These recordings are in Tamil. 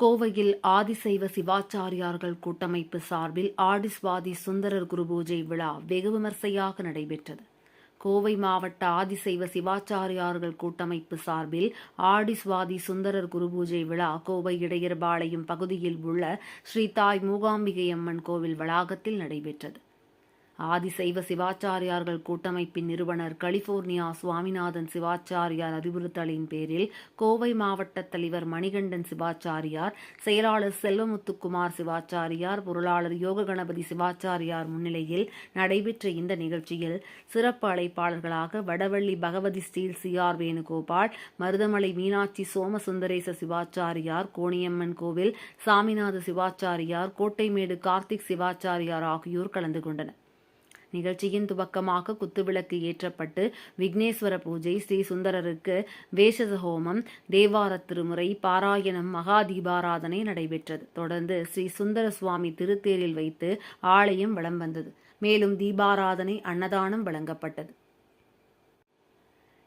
கோவையில் ஆதிசைவ சிவாச்சாரியார்கள் கூட்டமைப்பு சார்பில் ஆடிஸ்வாதி சுந்தரர் குரு பூஜை விழா வெகு விமர்சையாக நடைபெற்றது. கோவை மாவட்ட ஆதிசைவ சிவாச்சாரியார்கள் கூட்டமைப்பு சார்பில் ஆடிஸ்வாதி சுந்தரர் குரு பூஜை விழா கோவை இடையர்பாளையம் பகுதியில் உள்ள ஸ்ரீ தாய் மூகாம்பிகை அம்மன் கோவில் வளாகத்தில் நடைபெற்றது. ஆதிசைவ சிவாச்சாரியார்கள் கூட்டமைப்பின் நிறுவனர் கலிபோர்னியா சுவாமிநாதன் சிவாச்சாரியார் அறிவுறுத்தலின் பேரில் கோவை மாவட்ட தலைவர் மணிகண்டன் சிவாச்சாரியார் செயலாளர் செல்வமுத்துக்குமார் சிவாச்சாரியார் பொருளாளர் யோக கணபதி சிவாச்சாரியார் முன்னிலையில் நடைபெற்ற இந்த நிகழ்ச்சியில் சிறப்பு அழைப்பாளர்களாக Vadavalli Bhagavathi steel C R Venugopal Maruthamalai Meenakshi Somasundaresa Sivachariyar Koniamman கோவில் சாமிநாத சிவாச்சாரியார் கோட்டைமேடு கார்த்திக் சிவாச்சாரியார் ஆகியோர் கலந்து கொண்டனர். நிகழ்ச்சியின் துவக்கமாக குத்துவிளக்கு ஏற்றப்பட்டு விக்னேஸ்வர பூஜை ஸ்ரீ சுந்தரருக்கு வேஷச ஹோமம் தேவார திருமுறை பாராயணம் மகா தீபாராதனை நடைபெற்றது. தொடர்ந்து ஸ்ரீ சுந்தர சுவாமி திருத்தேரில் வைத்து ஆலயம் வலம் வந்தது. மேலும் தீபாராதனை அன்னதானம் வழங்கப்பட்டது.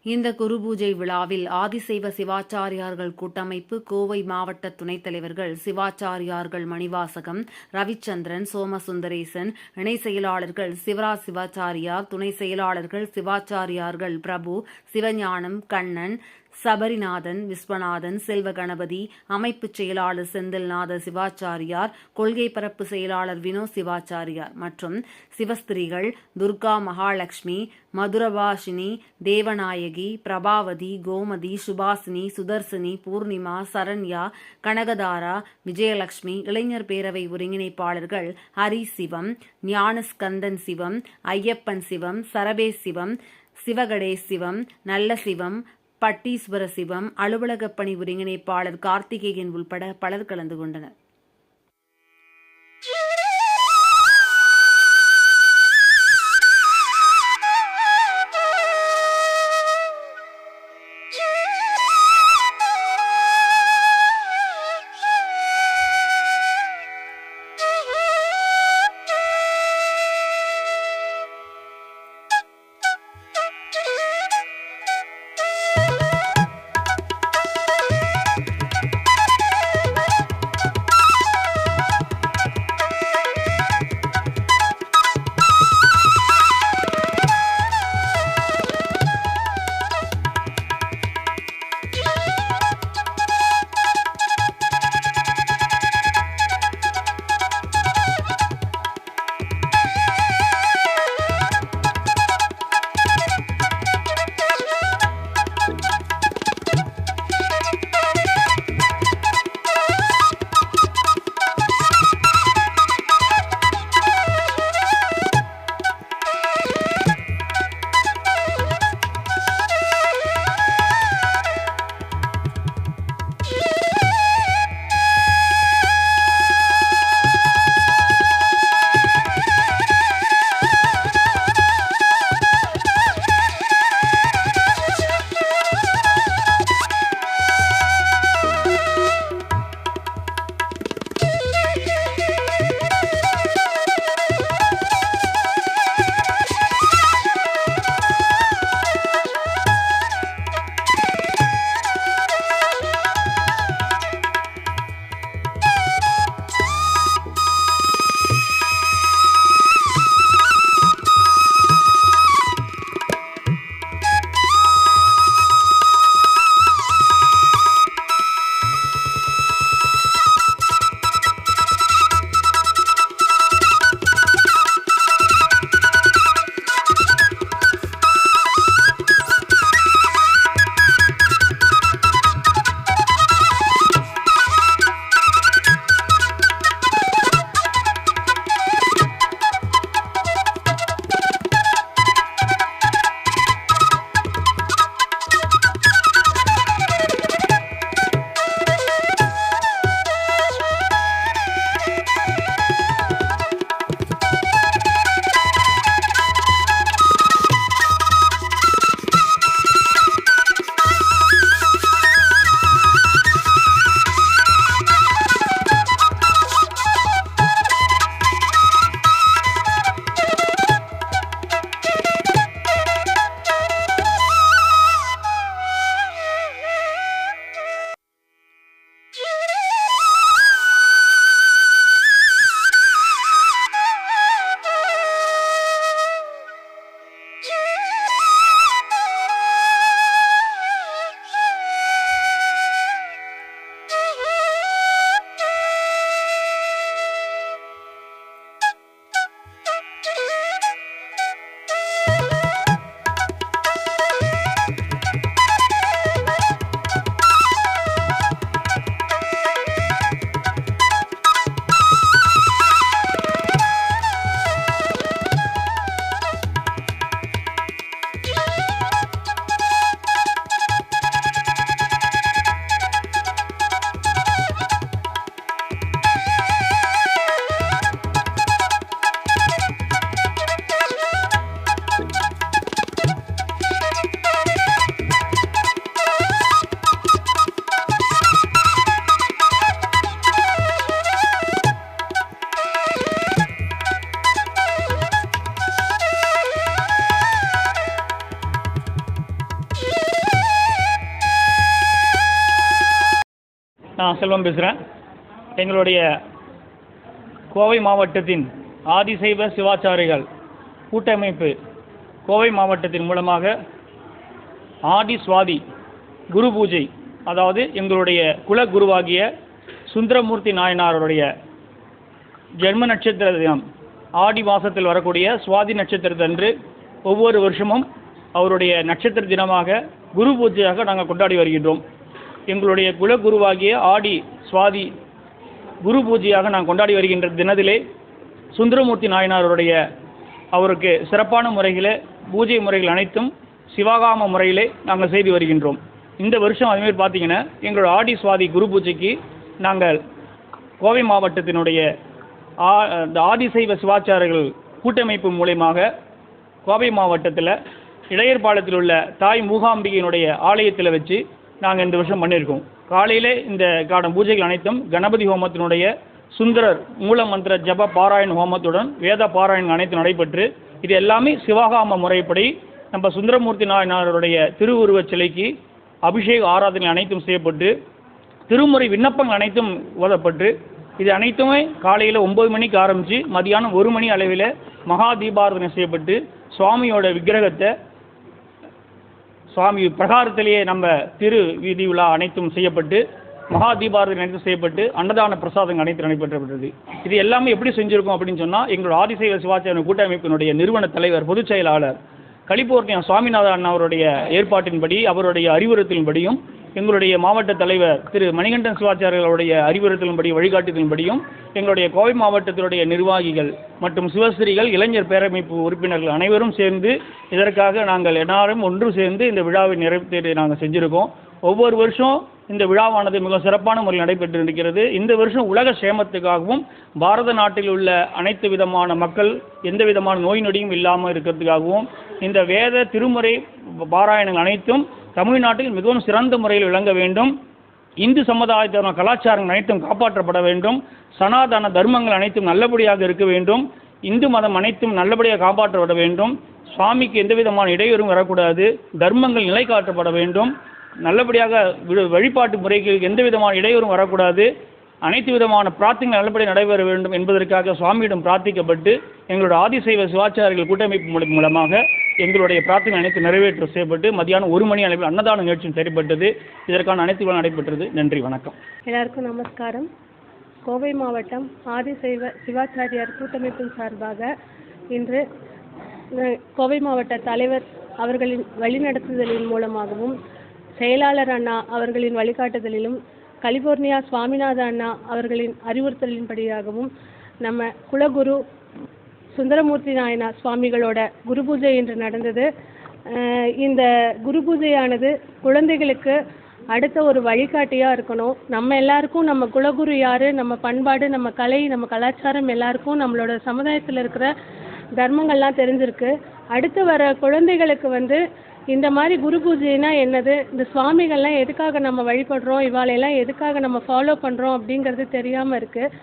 இந்த குரு பூஜை விழாவில் ஆதிசைவ சிவாச்சாரியார்கள் கூட்டமைப்பு கோவை மாவட்ட துணைத் தலைவர்கள் சிவாச்சாரியார்கள் மணிவாசகம் ரவிச்சந்திரன் சோமசுந்தரேசன் இணை செயலாளர்கள் சிவராஜ் சிவாச்சாரியார் துணை செயலாளர்கள் சிவாச்சாரியார்கள் பிரபு சிவஞானம் கண்ணன் சபரிநாதன் விஸ்வநாதன் செல்வ கணபதி அமைப்பு செயலாளர் செந்தில்நாத சிவாச்சாரியார் கொள்கை பரப்பு செயலாளர் வினோ சிவாச்சாரியார் மற்றும் சிவஸ்திரிகள் துர்கா மகாலட்சுமி மதுரபாஷினி தேவநாயகி பிரபாவதி கோமதி சுபாசினி சுதர்சினி பூர்ணிமா சரண்யா கனகதாரா விஜயலட்சுமி இளைஞர் பேரவை ஒருங்கிணைப்பாளர்கள் ஹரி சிவம் ஞானஸ்கந்தன் சிவம் ஐயப்பன் சிவம் சரபே சிவம் சிவகடேஷ் சிவம் நல்ல சிவம் பட்டீஸ்வர சிவம் அலுவலக பணி ஒருங்கிணைப்பாளர் கார்த்திகேயன் உள்பட பலர் கலந்து கொண்டனர். செல்வம் பேசுகிறேன் எங்களுடைய கோவை மாவட்டத்தின் ஆதிசைவ சிவாச்சாரிகள் கூட்டமைப்பு கோவை மாவட்டத்தின் மூலமாக ஆடி சுவாதி குரு பூஜை அதாவது எங்களுடைய குல குருவாகிய சுந்தரமூர்த்தி நாயனாருடைய ஜென்ம நட்சத்திர தினம் ஆடி மாதத்தில் வரக்கூடிய சுவாதி நட்சத்திரத்தன்று ஒவ்வொரு வருஷமும் அவருடைய நட்சத்திர தினமாக குரு பூஜையாக நாங்கள் கொண்டாடி வருகின்றோம். எங்களுடைய குலகுருவாகிய ஆடி சுவாதி குரு பூஜையாக நான் கொண்டாடி வருகின்ற தினத்திலே சுந்தரமூர்த்தி நாயனாருடைய அவருக்கு சிறப்பான முறையில் பூஜை முறைகள் அனைத்தும் சிவகாம முறையிலே நாங்கள் செய்து வருகின்றோம். இந்த வருஷம் அதுமாரி பார்த்தீங்கன்னா எங்களோட ஆடி சுவாதி குரு பூஜைக்கு நாங்கள் கோவை மாவட்டத்தினுடைய ஆ- இந்த ஆதிசைவ சிவாச்சாரர்கள் கூட்டமைப்பு மூலயமாக கோவை மாவட்டத்தில் இடையர்பாளையத்தில் உள்ள தாய் மூகாம்பிகையினுடைய ஆலயத்தில் வச்சு நாங்கள் இந்த வருஷம் பண்ணியிருக்கோம். காலையில் இந்த காடம் பூஜைகள் அனைத்தும் கணபதி ஹோமத்தினுடைய சுந்தரர் மூல மந்திர ஜப பாராயண ஹோமத்துடன் வேத பாராயணம் அனைத்தும் நடைபெற்று இது எல்லாமே சிவகாம முறைப்படி நம்ம சுந்தரமூர்த்தி நாயனாருடைய திருவுருவச் சிலைக்கு அபிஷேக ஆராதனை அனைத்தும் செய்யப்பட்டு திருமுறை விண்ணப்பங்கள் அனைத்தும் ஓதப்பட்டு இது அனைத்துமே காலையில் ஒம்பது மணிக்கு ஆரம்பித்து மதியானம் ஒரு மணி அளவில் மகா தீபாராதனை செய்யப்பட்டு சுவாமியோட விக்கிரகத்தை சுவாமி பிரகாரத்திலேயே நம்ம திரு வீதி விழா அனைத்தும் செய்யப்பட்டு மகா தீபாரதி அனைத்தும் செய்யப்பட்டு அன்னதான பிரசாதங்கள் அனைத்து நடைபெற்றப்பட்டது இது எல்லாமே எப்படி செஞ்சுருக்கோம் அப்படின்னு சொன்னால் எங்களோட ஆதிசைவ சிவாச்சாரிய கூட்டமைப்பினுடைய நிறுவன தலைவர் பொதுச் செயலாளர் கலிபோர்னியா சுவாமிநாதன் அவருடைய ஏற்பாட்டின்படி அவருடைய அறிவுறுத்தலின்படியும் எங்களுடைய மாவட்ட தலைவர் திரு மணிகண்டன் சிவாச்சாரியர்களுடைய அறிவுறுத்தலின்படி வழிகாட்டுதலின்படியும் எங்களுடைய கோவை மாவட்டத்தினுடைய நிர்வாகிகள் மற்றும் சிவஸ்திரிகள் இளைஞர் பேரமைப்பு உறுப்பினர்கள் அனைவரும் சேர்ந்து இதற்காக நாங்கள் எல்லாரும் ஒன்று சேர்ந்து இந்த விழாவை நிறைவேற்றி நாங்கள் செஞ்சுருக்கோம். ஒவ்வொரு வருஷம் இந்த விழாவானது மிக சிறப்பான முறையில் நடைபெற்று இருக்கிறது இந்த வருஷம் உலக சேமத்துக்காகவும் பாரத நாட்டில் உள்ள அனைத்து விதமான மக்கள் எந்த விதமான நோய் நொடியும் இல்லாமல் இருக்கிறதுக்காகவும் இந்த வேத திருமுறை பாராயணங்கள் அனைத்தும் தமிழ்நாட்டில் மிகவும் சிறந்த முறையில் விளங்க வேண்டும். இந்து சமுதாயத்தின கலாச்சாரங்கள் அனைத்தும் காப்பாற்றப்பட வேண்டும். சனாதன தர்மங்கள் அனைத்தும் நல்லபடியாக இருக்க வேண்டும். இந்து மதம் அனைத்தும் நல்லபடியாக காப்பாற்றப்பட வேண்டும். சுவாமிக்கு எந்த விதமான இடையூறும் வரக்கூடாது. தர்மங்கள் நிலை காட்டப்பட வேண்டும். நல்லபடியாக வழிபாட்டு முறைக்கு எந்த விதமான இடையூறும் வரக்கூடாது. அனைத்து விதமான பிரார்த்தனைகள் நல்லபடியாக நடைபெற வேண்டும் என்பதற்காக சுவாமியிடம் பிரார்த்திக்கப்பட்டு எங்களோட ஆதிசைவ சிவாச்சாரிகள் கூட்டமைப்பு மூலமாக எங்களுடைய பிரார்த்தனை அனைத்து நிறைவேற்ற செய்யப்பட்டு மதியானம் ஒரு மணி அளவில் அன்னதான நிகழ்ச்சியும் செயல்பட்டது இதற்கான அனைத்து விழா நடைபெற்றது. நன்றி வணக்கம். எல்லாருக்கும் நமஸ்காரம். கோவை மாவட்டம் ஆதிசைவ சிவாச்சாரியார் கூட்டமைப்பின் சார்பாக இன்று கோவை மாவட்ட தலைவர் அவர்களின் வழிநடத்துதலின் மூலமாகவும் செயலாளர் அண்ணா அவர்களின் வழிகாட்டுதலிலும் கலிபோர்னியா சுவாமிநாத அண்ணா அவர்களின் அறிவுறுத்தலின்படியாகவும் நம்ம குலகுரு சுந்தரமூர்த்தி நாயனா சுவாமிகளோட குரு பூஜை இன்று நடந்தது. இந்த குரு பூஜையானது குழந்தைகளுக்கு அடுத்த ஒரு வழிகாட்டியாக இருக்கணும். நம்ம எல்லாருக்கும் நம்ம குலகுரு யார் நம்ம பண்பாடு நம்ம கலை நம்ம கலாச்சாரம் எல்லாருக்கும் நம்மளோட சமுதாயத்தில் இருக்கிற தர்மங்கள்லாம் தெரிஞ்சிருக்கு. அடுத்து வர குழந்தைகளுக்கு வந்து இந்த மாதிரி குரு பூஜைனா என்னது? இந்த சுவாமிகள்லாம் எதுக்காக நம்ம வழிபடுறோம்? இவாளையெல்லாம் எதுக்காக நம்ம ஃபாலோ பண்ணுறோம் அப்படிங்கிறது தெரியாமல் இருக்குது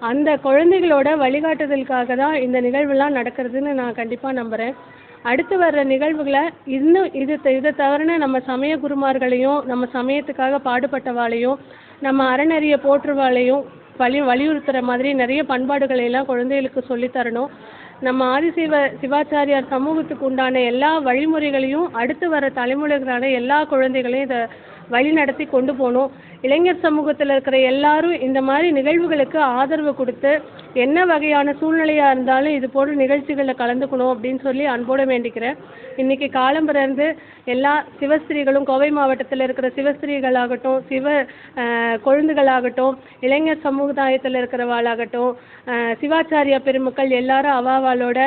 அந்த குழந்தைகளோட வழிகாட்டுதலுக்காக தான் இந்த நிகழ்வுலாம் நடக்கிறதுன்னு நான் கண்டிப்பாக நம்புகிறேன் அடுத்து வர்ற நிகழ்வுகளை இன்னும் இது த- இதை தவிர நம்ம சமய குருமார்களையும் நம்ம சமயத்துக்காக பாடுபட்டவாளையும் நம்ம அறநெறியை போற்றுவாளையும் வலி வலியுறுத்துற மாதிரி நிறைய பண்பாடுகளை எல்லாம் குழந்தைகளுக்கு சொல்லித் தரணும். நம்ம ஆதிசிவ சிவாச்சாரியார் சமூகத்துக்கு உண்டான எல்லா வழிமுறைகளையும் அடுத்து வர தலைமுறைகளான எல்லா குழந்தைகளையும் இதை வழி நடத்தி கொண்டு போகணும் இளைஞர் சமூகத்தில் இருக்கிற எல்லாரும் இந்த மாதிரி நிகழ்வுகளுக்கு ஆதரவு கொடுத்து என்ன வகையான சூழ்நிலையாக இருந்தாலும் இது போன்ற நிகழ்ச்சிகளில் கலந்துக்கணும் அப்படின்னு சொல்லி அன்போடு வேண்டிக்கிறேன். இன்னைக்கு காலம்பிறந்து எல்லா சிவஸ்திரீகளும் கோவை மாவட்டத்தில் இருக்கிற சிவஸ்திரீகளாகட்டும் சிவ கொழுந்துகளாகட்டும் இளைஞர் சமுதாயத்தில் இருக்கிறவாளாகட்டும் அஹ், சிவாச்சாரியா பெருமக்கள் எல்லாரும் அவாவாளோட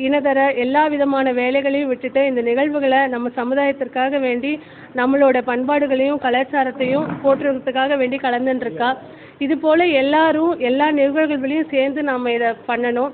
இனதர எல்லா விதமான வேலைகளையும் விட்டுட்டு இந்த நிகழ்வுகளை நம்ம சமுதாயத்திற்காக வேண்டி நம்மளோட பண்பாடுகளையும் கலாச்சாரத்தையும் போற்றுறதுக்காக வேண்டி கலந்துட்டுருக்கா இது போல் எல்லாரும் எல்லா நிகழ்வுகளையும் சேர்ந்து நம்ம இதை பண்ணணும்.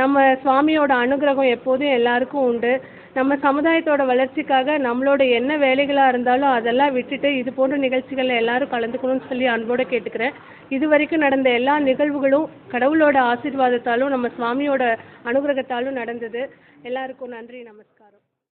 நம்ம சுவாமியோட அனுகிரகம் எப்போதும் எல்லாருக்கும் உண்டு. நம்ம சமுதாயத்தோட வளர்ச்சிக்காக நம்மளோட என்ன வேலைகளாக இருந்தாலும் அதெல்லாம் விட்டுட்டு இது போன்ற நிகழ்ச்சிகளில் எல்லாரும் கலந்துக்கணும்னு சொல்லி அன்போடு கேட்டுக்கிறேன். இது வரைக்கும் நடந்த எல்லா நிகழ்வுகளும் கடவுளோட ஆசீர்வாதத்தாலும் நம்ம சுவாமியோட அனுகிரகத்தாலும் நடந்தது. எல்லாருக்கும் நன்றி நமஸ்கார்